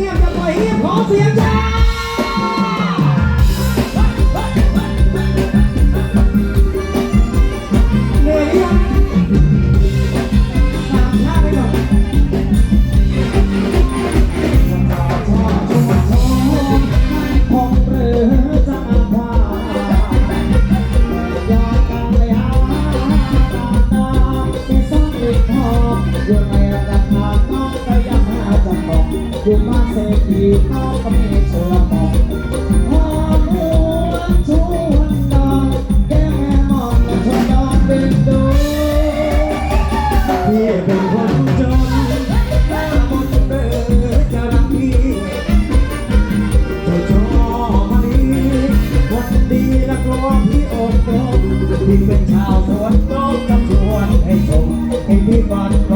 งียบจะปล่อยเงียบขอเสียงจ้าเหนื่อยยัง บอกอยู่บ้าเศรษฐีน้องก็ไม่เชื่อบอกพอหัวชวนนอนแก้แม่มองและชวนนอนเป็นดูพี่เป็นคนจนแต่คนเดินจะรักพี่เจ้าชอบมาดีคนดีและกลัวพี่อกรมพี่เป็นชาวสวนน้องจะชวนให้ชมให้พี่ก่อน